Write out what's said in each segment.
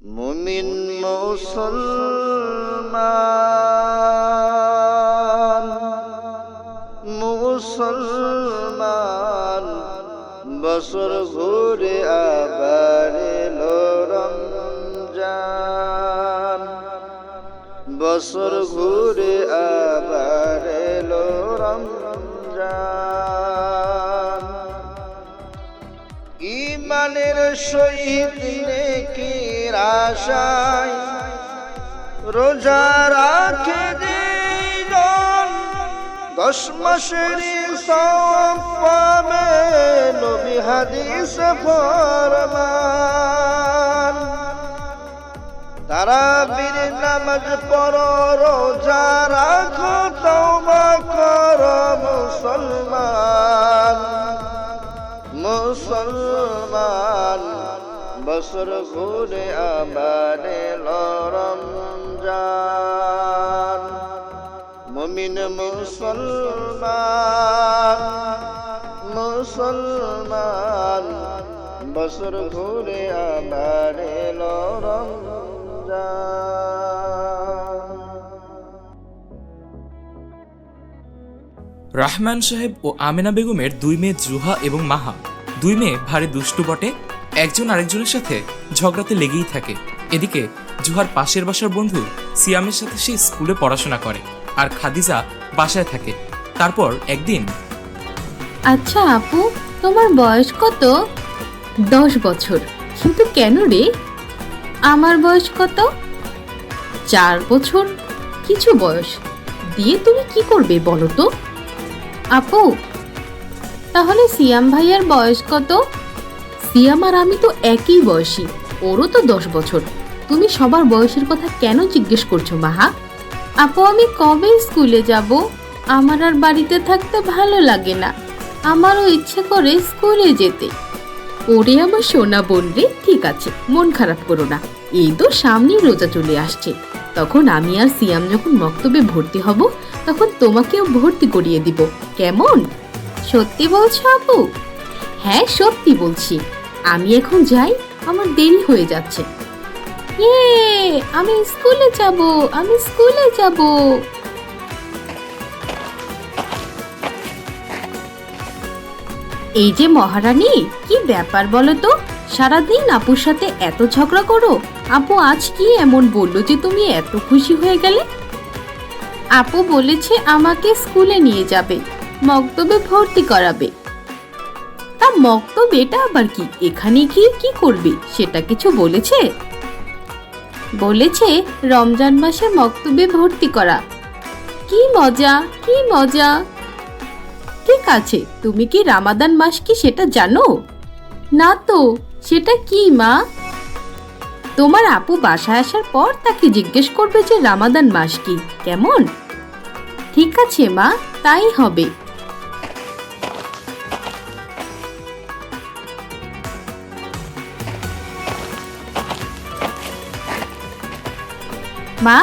মুমিন মুসলমান মুসলমান বছর ঘুরে আবার এলো রমজান বছর ঘুরে আবার ইমানের সহিত নেকির আশায় রোজা রাখে দিন দশ মাসের সব নবী হাদিস ফরমান। তারা বীর নামাজ পড়ো, রোজা রাখো, তওবা করো মুসলমান। বছর ঘুরে আবার রমজান মমিন মুসলমান মুসলমান বছর ঘুরে আবার রমজান রাহমান সাহেব ও আমেনা বেগমের দুই মেয়ে জুহা এবং মাহা। দুই মেয়ে ভারী দুষ্টু বটে। একজন আরেকজনের সাথে ঝগড়াতে লেগেই থাকে। এদিকে জুহার পাশের বাসার বন্ধু সিয়ামের সাথে সে স্কুলে পড়াশোনা করে আর খাদিজা বাসায় থাকে। তারপর একদিন আচ্ছা আপু, তোমার বয়স কত? দশ বছর। কিন্তু কেন রে? আমার বয়স কত? চার বছর। কিছু বয়স। দিয়ে তুমি কি করবে বলো তো? আপু, তাহলে সিয়াম ভাইয়ার বয়স কত? সিয়াম আর আমি তো একই বয়সী, ওরও তো দশ বছর। তুমি সবার বয়সের কথা কেন জিজ্ঞেস করছ, মাহা? আপু, আমি কবে স্কুলে যাব? আমার আর বাড়িতে থাকতে ভালো লাগে না। আমারও ইচ্ছে করে স্কুলে যেতে। ওরে আমার সোনা রে, ঠিক আছে, মন খারাপ করো না। এই তো সামনেই রোজা চলে আসছে। তখন আমি আর সিয়াম যখন মক্তবে ভর্তি হব, তখন তোমাকেও ভর্তি করিয়ে দিব। কেমন? সত্যি বলছো আপু? হ্যাঁ সত্যি বলছি। আমি এখন যাই, আমার দেরি হয়ে যাচ্ছে। ইয়ে আমি স্কুলে যাব, আমি স্কুলে যাব। এই যে মহারানী, কি ব্যাপার বলো তো? সারাদিন আপুর সাথে এত ঝগড়া করো, আপু আজ কি এমন বলল যে তুমি এত খুশি হয়ে গেলে? আপু বলেছে আমাকে স্কুলে নিয়ে যাবে, মক্তবে ভর্তি করাবে। তা মক্তব এটা আবার কি? এখানে গিয়ে কি করবে? সেটা কিছু বলেছে? বলেছে, রমজান মাসে মক্তবে ভর্তি করা। কি মজা কি মজা। ঠিক আছে, তুমি কি রামাদান মাস কি সেটা জানো? না তো, সেটা কি মা? তোমার আপু বাসায় আসার পর তাকে জিজ্ঞেস করবে যে রামাদান মাস কি, কেমন? ঠিক আছে মা, তাই হবে। মা,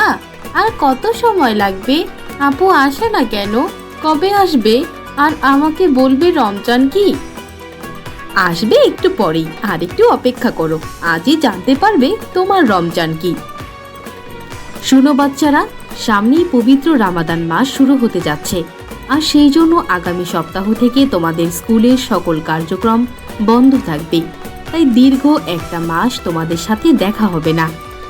আর কত সময় লাগবে? আপু আসে না কেন? কবে আসবে? আর আমাকে বলবে রমজান কি? আসবে একটু পরেই, আর একটু অপেক্ষা করো, আজই জানতে পারবে তোমার রমজান কি। শুনো বাচ্চারা, সামনেই পবিত্র রামাদান মাস শুরু হতে যাচ্ছে, আর সেই জন্য আগামী সপ্তাহ থেকে তোমাদের স্কুলের সকল কার্যক্রম বন্ধ থাকবে। তাই দীর্ঘ একটা মাস তোমাদের সাথে দেখা হবে না।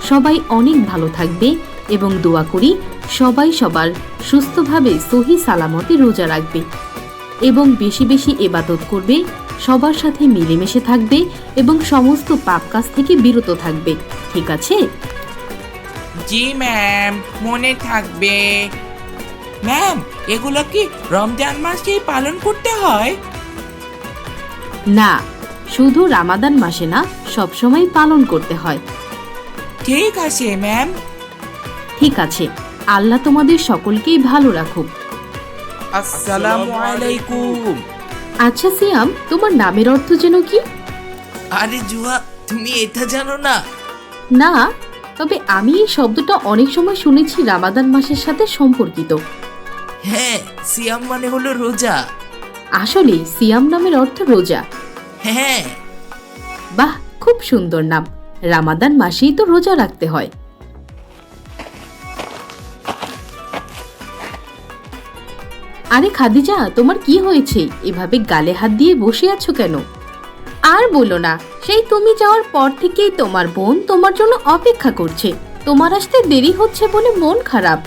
সবাই অনেক ভালো থাকবে এবং দোয়া করি সবাই সবার সুস্থভাবে সহি সালামতে রোজা রাখবে এবং বেশি বেশি এবাদত করবে সবার সাথে মিলেমিশে থাকবে এবং সমস্ত পাপ কাজ থেকে বিরত থাকবে। ঠিক আছে? জি ম্যাম মনে থাকবে। ম্যাম এগুলো কি রমজান মাসেই পালন করতে হয়? না শুধু রামাদান মাসে না সবসময় পালন করতে হয়। ঠিক আছে ম্যাম ঠিক আছে। আল্লাহ তোমাদের সকলকেই ভালো রাখুক। আসসালামু আলাইকুম। আচ্ছা সিয়াম তোমার নামের অর্থ যেন কি? আরে জুয়া তুমি এটা জানো না? না তবে আমি এই শব্দটা অনেক সময় শুনেছি রামাদান মাসের সাথে সম্পর্কিত। হ্যাঁ সিয়াম মানে হলো রোজা। আসলে সিয়াম নামের অর্থ রোজা। হ্যাঁ। বাহ খুব সুন্দর নাম। রামাদান মাসেই তো রোজা রাখতে হয়। আরে খাদিজা, তোমার কি হয়েছে? এভাবে গালে হাত দিয়ে বসে আছো কেন? আর বলো না, সেই তুমি যাওয়ার পর থেকেই তোমার বোন তোমার জন্য অপেক্ষা করছে। তোমার আসতে দেরি হচ্ছে বলে মন খারাপ।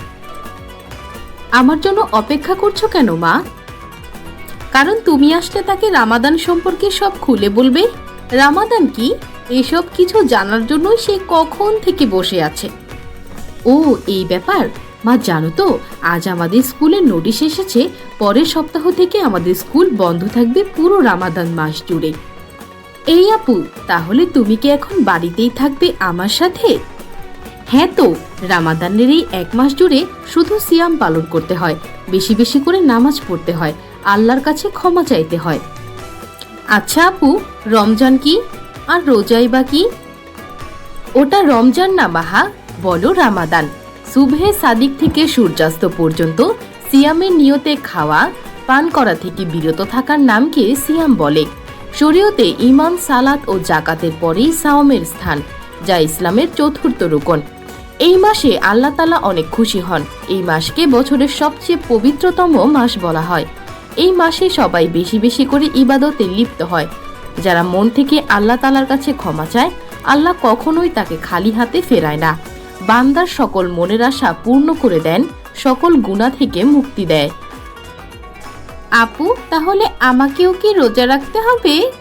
আমার জন্য অপেক্ষা করছ কেন, মা? কারণ তুমি আসলে তাকে রামাদান সম্পর্কে সব খুলে বলবে। রামাদান কি? এসব কিছু জানার জন্যই সে কখন থেকে বসে আছে? ও, এই ব্যাপার? মা, জানো তো, আজ আমাদের স্কুলে নোটিশ এসেছে, পরের সপ্তাহ থেকে আমাদের স্কুল বন্ধ থাকবে পুরো রামাদান মাস জুড়ে। এই আপু, তাহলে তুমি কি এখন বাড়িতেই থাকবে আমার সাথে? হ্যাঁ তো, রামাদানের এই এক মাস জুড়ে শুধু সিয়াম পালন করতে হয়, বেশি বেশি করে নামাজ পড়তে হয়, আল্লাহর কাছে ক্ষমা চাইতে হয়। আচ্ছা আপু, রমজান কি? আর রোজাই বা কি? ওটা রমজান না মাহা বলো রামাদান। সুবহে সাদিক থেকে সূর্যাস্ত পর্যন্ত সিয়ামের নিয়তে খাওয়া, পান করা থেকে বিরত থাকার নামকে সিয়াম বলে। শরীয়তে ইমাম সালাত ও জাকাতের পরেই সাওমের স্থান, যা ইসলামের চতুর্থ রুকন। এই মাসে আল্লাহ তালা অনেক খুশি হন। এই মাসকে বছরের সবচেয়ে পবিত্রতম মাস বলা হয়। এই মাসে সবাই বেশি বেশি করে ইবাদতে লিপ্ত হয়। যারা মন থেকে আল্লাহ তালার কাছে ক্ষমা চায়, আল্লাহ কখনোই তাকে খালি হাতে ফেরায় না। বান্দার সকল মনের আশা পূর্ণ করে দেন, সকল গুণা থেকে মুক্তি দেয়। আপু, তাহলে আমাকেও কি রোজা রাখতে হবে?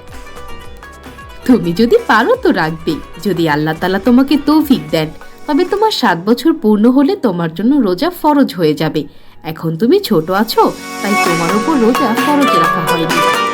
তুমি যদি পারো তো রাখবে। যদি আল্লাহ তালা তোমাকে তৌফিক দেন, তবে তোমার সাত বছর পূর্ণ হলে তোমার জন্য রোজা ফরজ হয়ে যাবে। এখন তুমি ছোট আছো, তাই তোমার উপর রোজা ফরজ রাখা হয়নি।